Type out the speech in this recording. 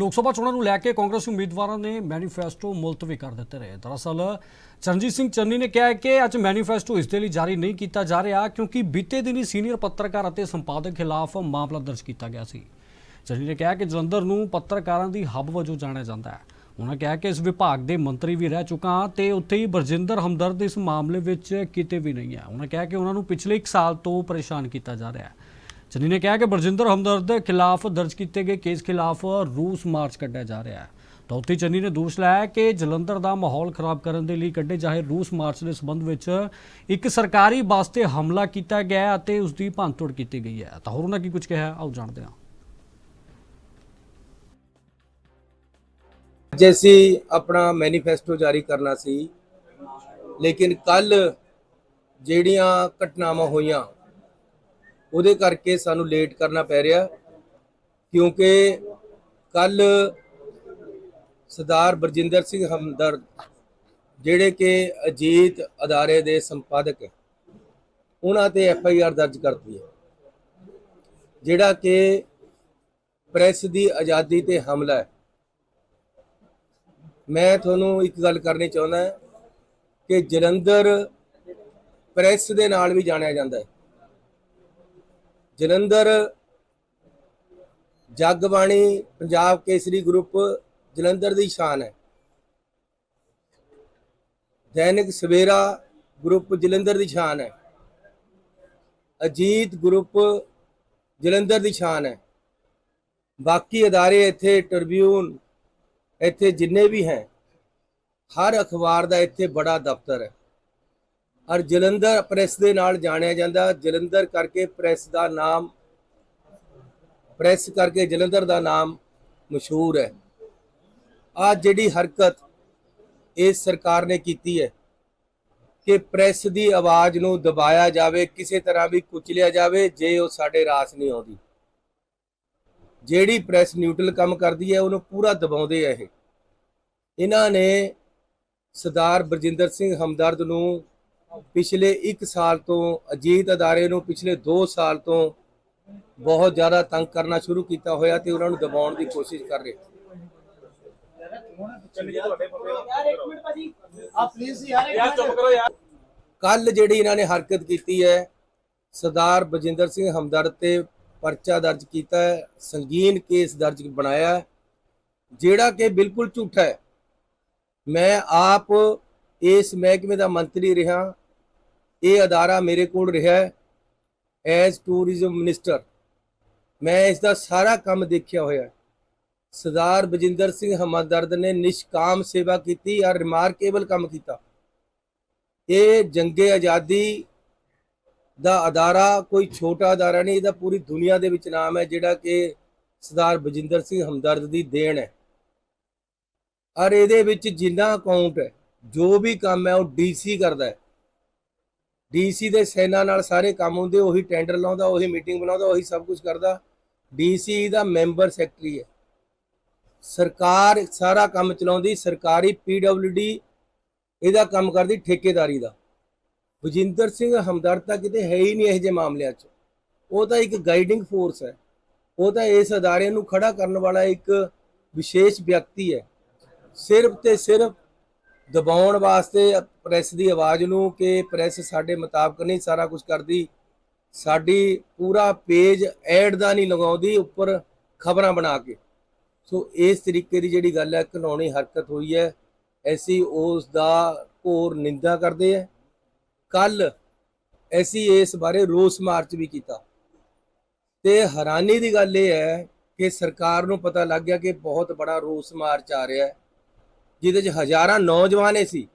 ਲੋਕ ਸਭਾ ਚੋਣਾਂ ਨੂੰ ਲੈ ਕੇ ਕਾਂਗਰਸ ਉਮੀਦਵਾਰਾਂ ਨੇ ਮੈਨੀਫੈਸਟੋ ਮੁਲਤਵੀ ਕਰ ਦਿੱਤੇ ਰਹੇ ਦਰਅਸਲ, ਚਰਨਜੀਤ ਸਿੰਘ ਚੰਨੀ ਨੇ ਕਿਹਾ ਕਿ ਅੱਜ ਮੈਨੀਫੈਸਟੋ ਇਸ ਦੇ ਲਈ ਜਾਰੀ ਨਹੀਂ ਕੀਤਾ ਜਾ ਰਿਹਾ ਕਿਉਂਕਿ ਬੀਤੇ ਦਿਨੀ ਸੀਨੀਅਰ ਪੱਤਰਕਾਰ ਅਤੇ ਸੰਪਾਦਕ ਖਿਲਾਫ ਮਾਮਲਾ ਦਰਜ ਕੀਤਾ ਗਿਆ ਸੀ। ਚੰਨੀ ਨੇ ਕਿਹਾ ਕਿ ਜਲੰਧਰ ਨੂੰ ਪੱਤਰਕਾਰਾਂ ਦੀ ਹੱਬ ਵਜੋਂ ਜਾਣਿਆ ਜਾਂਦਾ ਹੈ। ਉਹਨਾਂ ਕਿਹਾ ਕਿ ਇਸ ਵਿਭਾਗ ਦੇ ਮੰਤਰੀ ਵੀ ਰਹਿ ਚੁੱਕਾ ਹਾਂ ਤੇ ਉੱਥੇ ਹੀ ਬਰਜਿੰਦਰ ਹਮਦਰਦ ਇਸ ਮਾਮਲੇ ਵਿੱਚ ਕਿਤੇ ਵੀ ਨਹੀਂ ਹੈ। ਉਹਨਾਂ ਕਿਹਾ ਕਿ ਉਹਨਾਂ ਨੂੰ ਪਿਛਲੇ 1 ਸਾਲ ਤੋਂ ਪਰੇਸ਼ਾਨ ਕੀਤਾ ਜਾ ਰਿਹਾ ਹੈ। ਚੰਨੀ ਨੇ ਕਿਹਾ ਕਿ ਬਰਜਿੰਦਰ ਹਮਦਰਦ ਦੇ ਖਿਲਾਫ ਦਰਜ ਕੀਤੇ ਗਏ ਕੇਸ ਖਿਲਾਫ ਰੂਸ ਮਾਰਚ ਕੱਢਿਆ ਜਾ ਰਿਹਾ ਹੈ। ਤਾਂ ਉੱਥੇ ਚੰਨੀ ਨੇ ਦੋਸ਼ ਲਾਇਆ ਕਿ ਜਲੰਧਰ ਦਾ ਮਾਹੌਲ ਖਰਾਬ ਕਰਨ ਦੇ ਲਈ ਕੱਢੇ ਜਾਏ ਰੂਸ ਮਾਰਚ ਦੇ ਸਬੰਧ ਵਿੱਚ ਇੱਕ ਸਰਕਾਰੀ ਬੱਸ ਤੇ ਹਮਲਾ ਕੀਤਾ ਗਿਆ ਅਤੇ ਉਸ ਦੀ ਭੰਨਤੋੜ ਕੀਤੀ ਗਈ ਹੈ। ਤਾਂ ਹੋਰ ਉਹਨਾਂ ਕੀ ਕੁਝ ਕਿਹਾ ਆਓ ਜਾਣਦੇ ਹਾਂ। ਅੱਜ ਅਸੀਂ ਆਪਣਾ ਮੈਨੀਫੈਸਟੋ ਜਾਰੀ ਕਰਨਾ ਸੀ, ਲੇਕਿਨ ਕੱਲ ਜਿਹੜੀਆਂ ਘਟਨਾਵਾਂ ਹੋਈਆਂ ਉਹਦੇ ਕਰਕੇ ਸਾਨੂੰ ਲੇਟ ਕਰਨਾ ਪੈ ਰਿਹਾ, ਕਿਉਂਕਿ ਕੱਲ ਸਰਦਾਰ ਬਰਜਿੰਦਰ ਸਿੰਘ ਹਮਦਰਦ, ਜਿਹੜੇ ਕਿ ਅਜੀਤ ਅਦਾਰੇ ਦੇ ਸੰਪਾਦਕ ਹੈ, ਉਹਨਾਂ ਤੇ ਐਫ ਆਈ ਆਰ ਦਰਜ ਕਰਤੀ ਹੈ, ਜਿਹੜਾ ਕਿ ਪ੍ਰੈਸ ਦੀ ਆਜ਼ਾਦੀ ਤੇ ਹਮਲਾ ਹੈ। ਮੈਂ ਤੁਹਾਨੂੰ ਇੱਕ ਗੱਲ ਕਰਨੀ ਚਾਹੁੰਦਾ ਕਿ ਜਲੰਧਰ ਪ੍ਰੈਸ ਦੇ ਨਾਲ ਵੀ ਜਾਣਿਆ ਜਾਂਦਾ ਹੈ। ਜਲੰਧਰ ਜਗਬਾਣੀ ਪੰਜਾਬ ਕੇਸਰੀ ਗਰੁੱਪ ਜਲੰਧਰ ਦੀ ਸ਼ਾਨ ਹੈ। ਦੈਨਿਕ ਸਵੇਰਾ ਗਰੁੱਪ ਜਲੰਧਰ ਦੀ ਸ਼ਾਨ ਹੈ। ਅਜੀਤ ਗਰੁੱਪ ਜਲੰਧਰ ਦੀ ਸ਼ਾਨ ਹੈ। ਬਾਕੀ ਅਦਾਰੇ ਇੱਥੇ ਟ੍ਰਿਬਿਊਨ ਇੱਥੇ ਜਿੰਨੇ ਵੀ ਹੈ, ਹਰ ਅਖਬਾਰ ਦਾ ਇੱਥੇ ਬੜਾ ਦਫ਼ਤਰ ਹੈ। ਔਰ ਜਲੰਧਰ ਪ੍ਰੈਸ ਦੇ ਨਾਲ ਜਾਣਿਆ ਜਾਂਦਾ। ਜਲੰਧਰ ਕਰਕੇ ਪ੍ਰੈਸ ਦਾ ਨਾਮ, ਪ੍ਰੈਸ ਕਰਕੇ ਜਲੰਧਰ ਦਾ ਨਾਮ ਮਸ਼ਹੂਰ ਹੈ। ਆ ਜਿਹੜੀ ਹਰਕਤ ਇਸ ਸਰਕਾਰ ਨੇ ਕੀਤੀ ਹੈ ਕਿ ਪ੍ਰੈਸ ਦੀ ਆਵਾਜ਼ ਨੂੰ ਦਬਾਇਆ ਜਾਵੇ, ਕਿਸੇ ਤਰ੍ਹਾਂ ਵੀ ਕੁਚਲਿਆ ਜਾਵੇ, ਜੇ ਉਹ ਸਾਡੇ ਰਾਸ ਨਹੀਂ ਆਉਂਦੀ। ਜਿਹੜੀ ਪ੍ਰੈਸ ਨਿਊਟਰਲ ਕੰਮ ਕਰਦੀ ਹੈ, ਉਹਨੂੰ ਪੂਰਾ ਦਬਾਉਂਦੇ ਆ ਇਹ। ਇਹਨਾਂ ਨੇ ਸਰਦਾਰ ਬਰਜਿੰਦਰ ਸਿੰਘ ਹਮਦਰਦ ਨੂੰ ਪਿਛਲੇ 1 ਸਾਲ ਤੋਂ ਅਜੀਤ ਅਦਾਰੇ ਨੂੰ ਪਿਛਲੇ 2 ਸਾਲ ਤੋਂ ਬਹੁਤ ਜ਼ਿਆਦਾ ਤੰਗ ਕਰਨਾ ਸ਼ੁਰੂ ਕੀਤਾ ਹੋਇਆ ਤੇ ਉਹਨਾਂ ਨੂੰ ਦਬਾਉਣ ਦੀ ਕੋਸ਼ਿਸ਼ ਕਰ ਰਹੇ ਕੱਲ ਜਿਹੜੀ ਇਹਨਾਂ ਨੇ ਹਰਕਤ ਕੀਤੀ ਹੈ ਸਰਦਾਰ ਬਜਿੰਦਰ ਸਿੰਘ ਹਮਦਰਦ ਤੇ ਪਰਚਾ ਦਰਜ ਕੀਤਾ ਹੈ ਸੰਗੀਨ ਕੇਸ ਦਰਜ ਬਣਾਇਆ ਹੈ, ਜਿਹੜਾ ਕਿ ਬਿਲਕੁਲ ਝੂਠਾ ਹੈ। ਮੈਂ ਆਪ ਇਸ ਮਹਿਕਮੇ ਦਾ ਮੰਤਰੀ ਰਿਹਾ, ਇਹ ਅਦਾਰਾ ਮੇਰੇ ਕੋਲ ਰਿਹਾ ਐਜ਼ ਟੂਰਿਜ਼ਮ ਮਿਨਿਸਟਰ। ਮੈਂ ਇਸ ਦਾ ਸਾਰਾ ਕੰਮ ਦੇਖਿਆ ਹੋਇਆ। ਸਰਦਾਰ ਬਜਿੰਦਰ ਸਿੰਘ ਹਮਦਰਦ ਨੇ ਨਿਸ਼ਕਾਮ ਸੇਵਾ ਕੀਤੀ ਔਰ ਰਿਮਾਰਕੇਬਲ ਕੰਮ ਕੀਤਾ। ਇਹ ਜੰਗੇ ਆਜ਼ਾਦੀ ਦਾ ਅਦਾਰਾ, ਕੋਈ ਛੋਟਾ ਅਦਾਰਾ ਨਹੀਂ, ਇਹਦਾ ਪੂਰੀ ਦੁਨੀਆ ਦੇ ਵਿੱਚ ਨਾਮ ਹੈ, ਜਿਹੜਾ ਕਿ ਸਰਦਾਰ ਬਜਿੰਦਰ ਸਿੰਘ ਹਮਦਰਦ ਦੀ ਦੇਣ ਹੈ। ਔਰ ਇਹਦੇ ਵਿੱਚ ਜਿੰਨਾ ਅਕਾਊਂਟ ਹੈ ਜੋ ਵੀ ਕੰਮ ਹੈ ਉਹ ਡੀਸੀ ਕਰਦਾ ਹੈ। ਡੀਸੀ ਦੇ ਸੈਨਾ ਨਾਲ ਸਾਰੇ ਕੰਮ ਹੁੰਦੇ, ਉਹੀ ਟੈਂਡਰ ਲਾਉਂਦਾ, ਉਹੀ ਮੀਟਿੰਗ ਬਣਾਉਂਦਾ, ਉਹੀ ਸਭ ਕੁਝ ਕਰਦਾ। ਡੀਸੀ ਦਾ ਮੈਂਬਰ ਸੈਕਟਰੀ ਹੈ। ਸਰਕਾਰ ਸਾਰਾ ਕੰਮ ਚਲਾਉਂਦੀ, ਸਰਕਾਰੀ ਪੀਡਬਲਯੂਡੀ ਇਹਦਾ ਕੰਮ ਕਰਦੀ ਠੇਕੇਦਾਰੀ ਦਾ। ਵਜਿੰਦਰ ਸਿੰਘ ਹਮਦਰਦ ਤਾਂ ਕਿਤੇ ਹੈ ਹੀ ਨਹੀਂ ਇਹ ਜਿਹੇ ਮਾਮਲਿਆਂ 'ਚ। ਉਹ ਤਾਂ ਇੱਕ ਗਾਈਡਿੰਗ ਫੋਰਸ ਹੈ। ਉਹ ਤਾਂ ਇਸ ਅਦਾਰੇ ਨੂੰ ਖੜਾ ਕਰਨ ਵਾਲਾ ਇੱਕ ਵਿਸ਼ੇਸ਼ ਵਿਅਕਤੀ ਹੈ। ਸਿਰਫ ਤੇ ਸਿਰਫ ਦਬਾਉਣ ਵਾਸਤੇ ਪ੍ਰੈਸ ਦੀ ਆਵਾਜ਼ ਨੂੰ ਕਿ ਪ੍ਰੈਸ ਸਾਡੇ ਮੁਤਾਬਕ ਨਹੀਂ ਸਾਰਾ ਕੁਝ ਕਰਦੀ। ਸਾਡੀ ਪੂਰਾ ਪੇਜ ਐਡ ਦਾ ਨਹੀਂ ਲਗਾਉਂਦੀ, ਉੱਪਰ ਖਬਰਾਂ ਬਣਾ ਕੇ। ਸੋ ਇਸ ਤਰੀਕੇ ਦੀ ਜਿਹੜੀ ਗੱਲ ਹੈ ਘਿਨਾਉਣੀ ਹਰਕਤ ਹੋਈ ਹੈ। ਅਸੀਂ ਉਸ ਦਾ ਘੋਰ ਨਿੰਦਾ ਕਰਦੇ ਹੈ। ਕੱਲ ਅਸੀਂ ਇਸ ਬਾਰੇ ਰੋਸ ਮਾਰਚ ਵੀ ਕੀਤਾ। ਤੇ ਹੈਰਾਨੀ ਦੀ ਗੱਲ ਇਹ ਹੈ ਕਿ ਸਰਕਾਰ ਨੂੰ ਪਤਾ ਲੱਗ ਗਿਆ ਕਿ ਬਹੁਤ ਬੜਾ ਰੋਸ ਮਾਰਚ ਆ ਰਿਹਾ ਹੈ। ਜਿਹਦੇ 'ਚ ਹਜ਼ਾਰਾਂ ਨੌਜਵਾਨ ਸੀ।